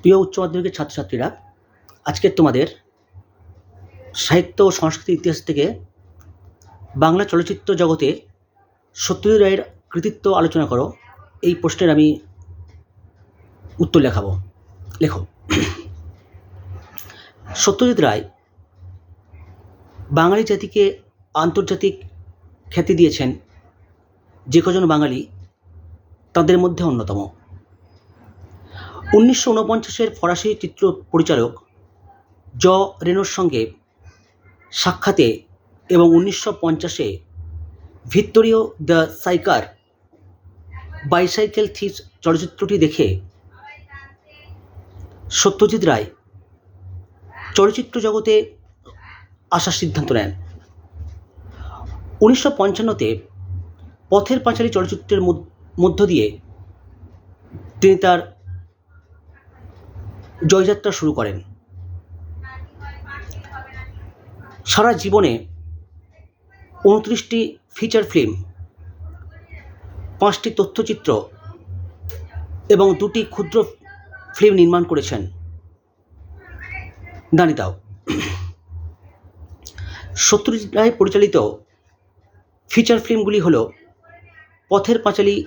প্রিয় উচ্চ মাধ্যমিকের ছাত্রছাত্রীরা, আজকে তোমাদের সাহিত্য ও সংস্কৃতি ইতিহাস থেকে বাংলা চলচ্চিত্র জগতে সত্যজিৎ রায়ের কৃতিত্ব আলোচনা করো। এই প্রশ্নের আমি উত্তর লেখাবো। লেখো। সত্যজিৎ রায় বাঙালি জাতিকে আন্তর্জাতিক খ্যাতি দিয়েছেন যে কজন বাঙালি তাদের মধ্যে অন্যতম। উনিশশো ঊনপঞ্চাশের ফরাসি চিত্র পরিচালক জ রেনোর সঙ্গে সাক্ষাতে এবং উনিশশো পঞ্চাশে Vittorio De Sica bicycle thieves চলচ্চিত্রটি দেখে সত্যজিৎ রায় চলচ্চিত্র জগতে আসার সিদ্ধান্ত নেন। উনিশশো পঞ্চান্নতে পথের পাঁচালী চলচ্চিত্রের মধ্য- মধ্য দিয়ে তিনি তার জয়যাত্রা শুরু করেন। সারা জীবনে উনত্রিশটি ফিচার ফিল্ম পাঁচটি তথ্যচিত্র এবং দুটি ক্ষুদ্র ফিল্ম নির্মাণ করেছেন দাও। সত্যজিৎ রায় পরিচালিত ফিচার ফিল্মগুলি হল পথের পাঁচালী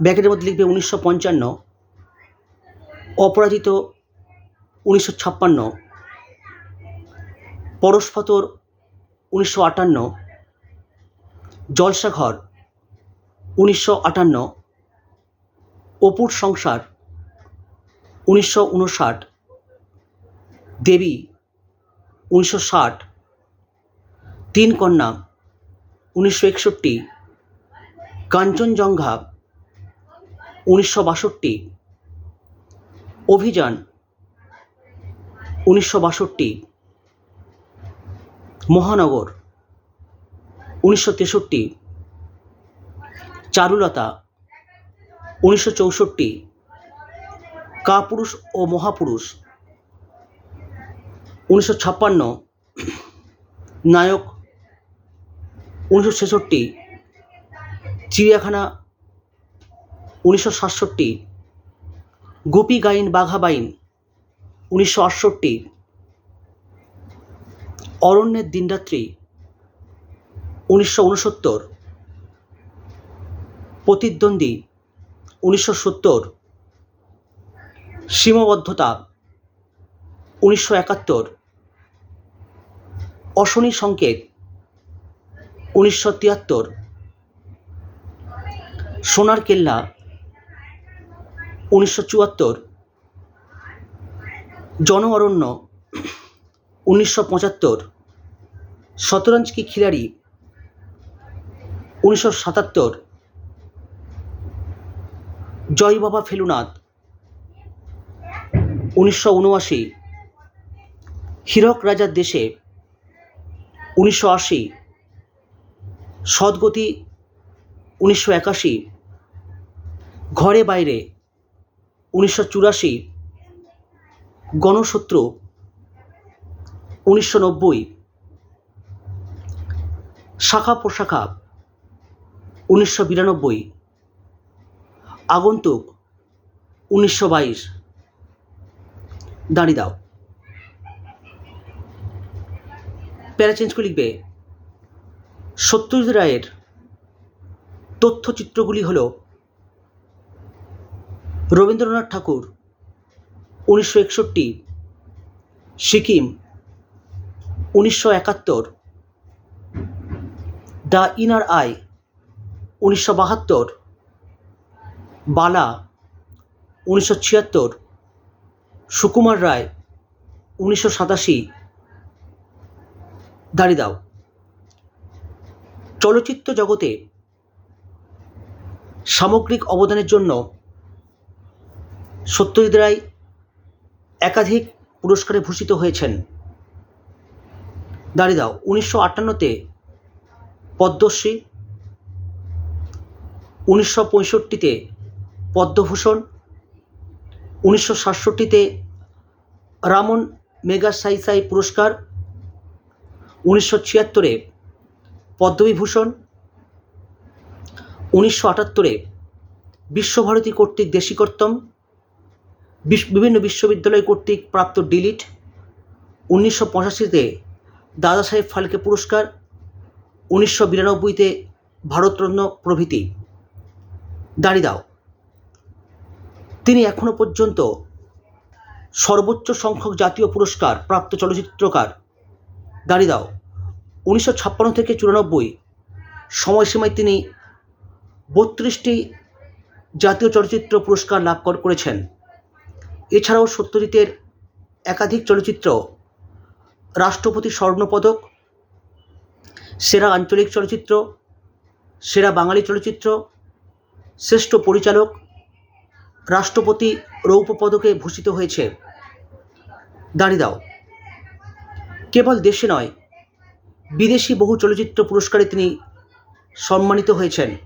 ব্যাকেটের মধ্যে লিখবে উনিশশো পঞ্চান্ন অপরাজিত উনিশশো ছাপ্পান্ন পরশফতর উনিশশো আটান্ন, জলসাঘর উনিশশো আটান্ন, অপুর সংসার উনিশশো উনষাট, দেবী উনিশশো ষাট তিন কন্যা উনিশশো একষট্টি, কাঞ্চনজঙ্ঘা উনিশশো বাষট্টি। অভিযান উনিশশো বাষট্টি, মহানগর উনিশশো তেষট্টি, চারুলতা উনিশশো চৌষট্টি, কাপুরুষ ও মহাপুরুষ উনিশশো ছাপ্পান্ন, নায়ক উনিশশো ছেষট্টি, চিড়িয়াখানা উনিশশো সাতষট্টি গোপী গাইন বাঘা বাইন, উনিশশো আটষট্টি। অরণ্যের দিনরাত্রি, উনিশশো উনসত্তর। প্রতিদ্বন্দ্বী, উনিশশো সত্তর। সীমাবদ্ধতা, উনিশশো একাত্তর। অশনি সংকেত, উনিশশো তিয়াত্তর। সোনার কেল্লা উনিশশো চুয়াত্তর জন অরণ্য উনিশশো পঁচাত্তর শতরঞ্জ কি খিলাড়ি উনিশশো সাতাত্তর, জয় বাবা ফেলুনাথ উনিশশো উনআশি, হীরক রাজার দেশে উনিশশো আশি, সদ্গতি উনিশশো একাশি, ঘরে বাইরে উনিশশো চুরাশি, গণশত্রু উনিশশো নব্বই, শাখা প্রশাখা উনিশশো বিরানব্বই, আগন্তুক উনিশশো বাইশ। দাঁড়িয়ে দাও। প্যারা চেঞ্জ করে লিখবে। সত্যজিৎ রায়ের তথ্যচিত্রগুলি হল রবীন্দ্রনাথ ঠাকুর উনিশশো একষট্টি, সিকিম উনিশশো একাত্তর, দ্য ইনার আই উনিশশো বাহাত্তর, বালা উনিশশো ছিয়াত্তর, সুকুমার রায় উনিশশো সাতাশি দাঁড়িয়ে দাও চলচ্চিত্র জগতে সামগ্রিক অবদানের জন্য সত্যজিৎ রায় একাধিক পুরস্কারে ভূষিত হয়েছেন। দাঁড়িয়ে দাও, উনিশশো আটান্নতে পদ্মশ্রী, উনিশশো পঁয়ষট্টিতে পদ্মভূষণ, উনিশশো সাতষট্টিতে রামন মেগা সাইসাই পুরস্কার, উনিশশো ছিয়াত্তরে পদ্মবিভূষণ, উনিশশো আটাত্তরে বিশ্বভারতী কর্তৃক দেশিকর্তম বিভিন্ন বিশ্ববিদ্যালয় কর্তৃক প্রাপ্ত ডিলিট উনিশশো পঁচাশিতে দাদা সাহেব ফালকে পুরস্কার, উনিশশো বিরানব্বইতে ভারতরত্ন প্রভৃতি। দাঁড়িয়ে দাও। তিনি এখনও পর্যন্ত সর্বোচ্চ সংখ্যক জাতীয় পুরস্কার প্রাপ্ত চলচ্চিত্রকার। দাঁড়িয়ে দাও। উনিশশো ছাপ্পান্ন থেকে চুরানব্বই সময়সীমায় তিনি বত্রিশটি জাতীয় চলচ্চিত্র পুরস্কার লাভ করেছেন। এছাড়াও সত্যজিতের একাধিক চলচ্চিত্র, রাষ্ট্রপতি স্বর্ণপদক, সেরা আঞ্চলিক চলচ্চিত্র, সেরা বাঙালি চলচ্চিত্র, শ্রেষ্ঠ পরিচালক, রাষ্ট্রপতি রৌপ্য পদকে ভূষিত হয়েছে। দাঁড়িয়ে দাও। কেবল দেশে নয়, বিদেশি বহু চলচ্চিত্র পুরস্কারে তিনি সম্মানিত হয়েছেন।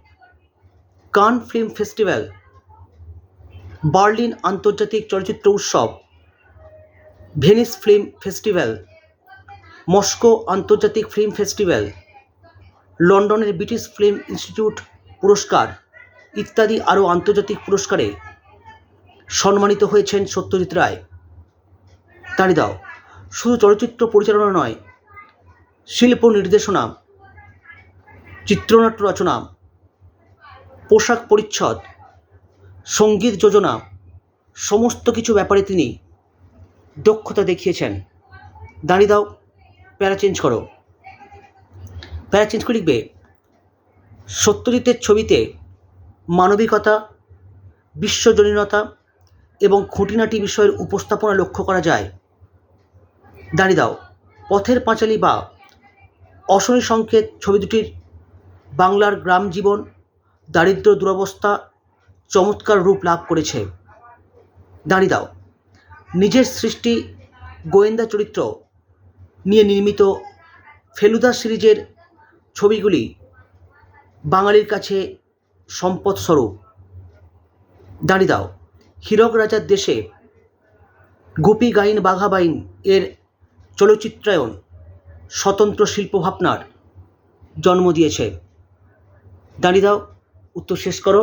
কান ফিল্ম ফেস্টিভ্যাল বার্লিন আন্তর্জাতিক চলচ্চিত্র উৎসব, ভেনিস ফিল্ম ফেস্টিভ্যাল, মস্কো আন্তর্জাতিক ফিল্ম ফেস্টিভ্যাল, লন্ডনের ব্রিটিশ ফিল্ম ইনস্টিটিউট পুরস্কার ইত্যাদি আরও আন্তর্জাতিক পুরস্কারে সম্মানিত হয়েছেন সত্যজিৎ রায়। দাঁড়িয়ে দাও, শুধু চলচ্চিত্র পরিচালনা নয়, শিল্প নির্দেশনা, চিত্রনাট্য রচনা, পোশাক পরিচ্ছদ সংগীত যোজনা, সমস্ত কিছু ব্যাপারে তিনি দক্ষতা দেখিয়েছেন। দাঁড়িয়ে দাও, প্যারা চেঞ্জ করো। প্যারা চেঞ্জ করে লিখবে, সত্যজিতের ছবিতে মানবিকতা, বিশ্বজনীনতা এবং খুঁটিনাটি বিষয়ের উপস্থাপনা লক্ষ্য করা যায়। দাঁড়িয়ে দাও, পথের পাঁচালী বা অশনি সংকেত ছবি দুটির বাংলার গ্রাম জীবন দারিদ্র দুরবস্থা চমৎকার রূপ লাভ করেছে। দাঁড়িয়ে দাও। নিজের সৃষ্টি গোয়েন্দা চরিত্র নিয়ে নির্মিত ফেলুদা সিরিজের ছবিগুলি বাঙালির কাছে সম্পদস্বরূপ দাঁড়িয়ে দাও। হীরক রাজার দেশে গোপী গাইন বাঘা বাইন এর চলচ্চিত্রায়ন স্বতন্ত্র শিল্পভাবনার জন্ম দিয়েছে। দাঁড়িয়ে দাও। উত্তর শেষ করো।